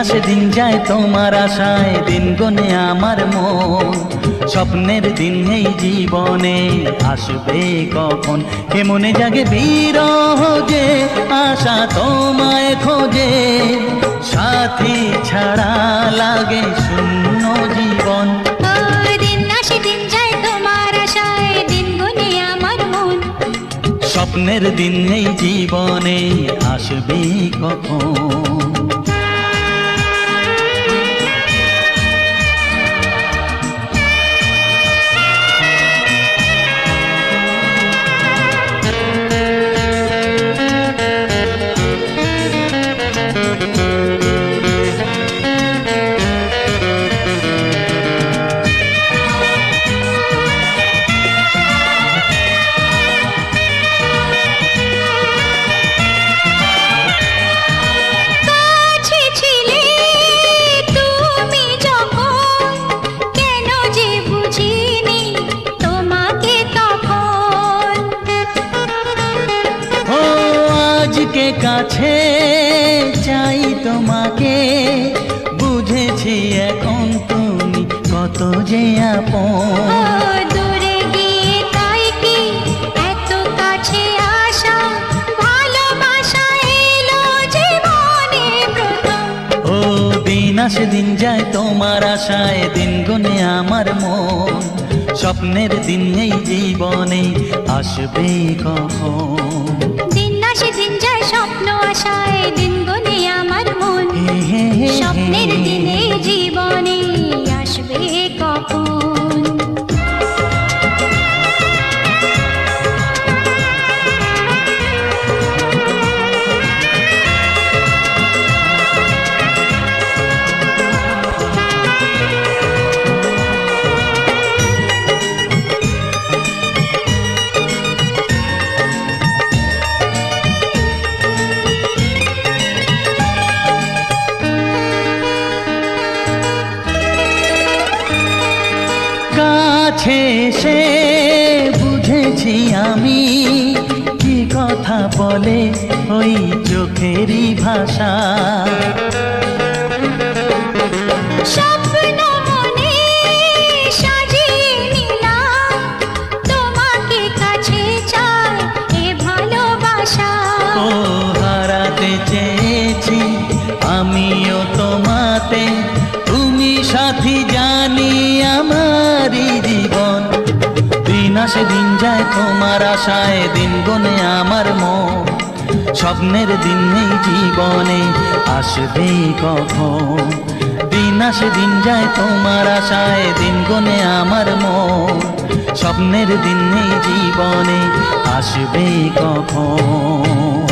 আসে দিন যায় তোমার আশায় দিন গনে আমার মন। স্বপ্নের দিন এই জীবনে আসবে কখন? কে মনে জাগে বিরহ যে আশা তোমায় খোঁজে? সাথী ছাড়া লাগে শূন্য জীবন। দিন আসে দিন যায় তোমার আশায় দিন গুনে আমার মন। স্বপ্নের দিন এই জীবনে আসবে কখন? আজকে কাছে চাই তোমাকে বুঝেছি এখন তুমি কত যে আপন। আসে? দিন যায় তোমার আশায় দিন গুনে আমার মন। স্বপ্নের দিন এই জীবনে আসবে কখন। কাছে সে বুঝেছি আমি কি কথা বলে ওই চোখেরই ভাষা। আমিও তোমাতে তুমি সাথী জানি আমারই আসে দিন যায়, তোমার আশায় দিন গনে আমার মন। স্বপ্নের দিন নেই, জীবনে আসবে কখন? দিন আসে, দিন যায়, তোমার আশায় দিন গনে আমার মন। স্বপ্নের দিন নেই, জীবনে আসবে কখন?